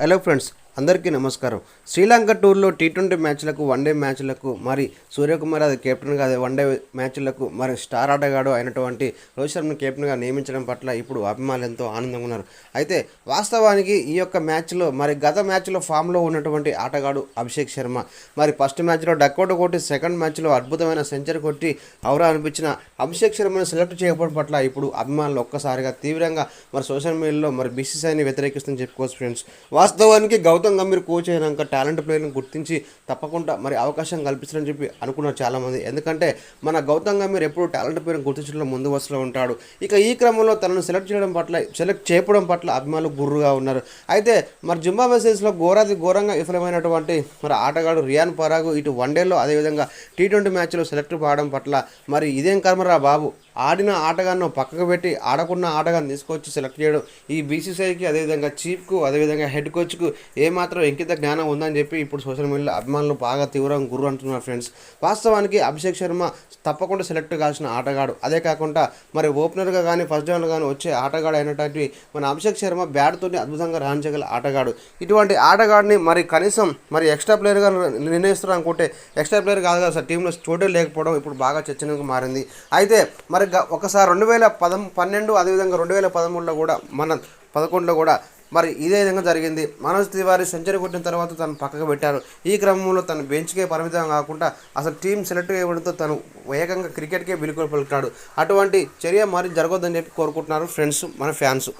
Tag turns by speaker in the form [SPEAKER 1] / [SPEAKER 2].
[SPEAKER 1] Hello friends అందరికీ నమస్కారం. శ్రీలంక టూర్లో టీ ట్వంటీ మ్యాచ్లకు వన్డే మ్యాచ్లకు మరి సూర్యకుమార్ అది కెప్టెన్గా అదే వన్డే మ్యాచ్లకు మరి స్టార్ ఆటగాడు అయినటువంటి రోహిత్ శర్మను కెప్టెన్గా నియమించడం పట్ల ఇప్పుడు అభిమానులు ఎంతో ఆనందంగా ఉన్నారు. అయితే వాస్తవానికి ఈ యొక్క మ్యాచ్లో మరి గత మ్యాచ్లో ఫామ్లో ఉన్నటువంటి ఆటగాడు అభిషేక్ శర్మ. మరి ఫస్ట్ మ్యాచ్లో డక్అవుట్ కొట్టి సెకండ్ మ్యాచ్లో అద్భుతమైన సెంచరీ కొట్టి అవరా అనిపించిన అభిషేక్ శర్మను సెలెక్ట్ చేయకపోవడం పట్ల ఇప్పుడు అభిమానులు ఒక్కసారిగా తీవ్రంగా మరి సోషల్ మీడియాలో మరి బీసీసీఐని వ్యతిరేకిస్తుందని చెప్పుకోవచ్చు ఫ్రెండ్స్. వాస్తవానికి గౌతమ్ గంభీర్ కోచ్ అయినాక టాలెంట్ ప్లేయర్ని గుర్తించి తప్పకుండా మరి అవకాశం కల్పిస్తారని చెప్పి అనుకున్నారు చాలామంది. ఎందుకంటే మన గౌతమ్ గంభీర్ ఎప్పుడు టాలెంట్ ప్లేయర్ని గుర్తించడంలో ముందు వరుసలో ఉంటాడు. ఇక ఈ క్రమంలో తనను సెలెక్ట్ చేయడం పట్ల సెలెక్ట్ చేయడం పట్ల అభిమానులు గుర్రుగా ఉన్నారు. అయితే మరి జింబాబే సిరీస్లో ఘోరాది ఘోరంగా విఫలమైనటువంటి మరి ఆటగాడు రియాన్ పరాగు ఇటు వన్డేలో అదేవిధంగా టీ ట్వంటీ మ్యాచ్లో సెలెక్ట్ కావడం పట్ల మరి ఇదేం కర్మరా బాబు? ఆడిన ఆటగాన్ని పక్కకు పెట్టి ఆడకున్న ఆటగాన్ని తీసుకొచ్చి సెలెక్ట్ చేయడం. ఈ బీసీసీఐకి అదేవిధంగా చీఫ్కు అదేవిధంగా హెడ్ కోచ్కు ఏమాత్రం ఇంకిత జ్ఞానం ఉందని చెప్పి ఇప్పుడు సోషల్ మీడియాలో అభిమానులు బాగా తీవ్రంగా గురు అంటున్నారు ఫ్రెండ్స్ వాస్తవానికి అభిషేక్ శర్మ తప్పకుండా సెలెక్ట్ కావాల్సిన ఆటగాడు. అదే కాకుండా మరి ఓపెనర్గా కానీ ఫస్ట్ డౌన్లో కానీ వచ్చే ఆటగాడు అయినటువంటి మన అభిషేక్ శర్మ బ్యాట్తోని అద్భుతంగా రాణించగల ఆటగాడు. ఇటువంటి ఆటగాడిని మరి కనీసం మరి ఎక్స్ట్రా ప్లేయర్గా నిర్ణయిస్తారు అనుకుంటే ఎక్స్ట్రా ప్లేయర్ కాదు కదా సార్ టీంలో చోటే లేకపోవడం ఇప్పుడు బాగా చర్చనీయంగా మారింది. అయితే మరి ఒకసారి రెండు వేల పదం పన్నెండు అదేవిధంగా రెండు వేల పదమూడులో కూడా మన పదకొండులో కూడా మరి ఇదే విధంగా జరిగింది. మనోజ్ తివారీ సెంచరీ కొట్టిన తర్వాత తను పక్కకు పెట్టారు. ఈ క్రమంలో తను బెంచ్కే పరిమితం కాకుండా అసలు టీం సెలెక్ట్ చేయడంతో తను ఏకంగా క్రికెట్కే బిలుకొని పలుకుతాడు అటువంటి చర్య మరి జరగొద్దని చెప్పి కోరుకుంటున్నారు ఫ్రెండ్స్ మన ఫ్యాన్స్.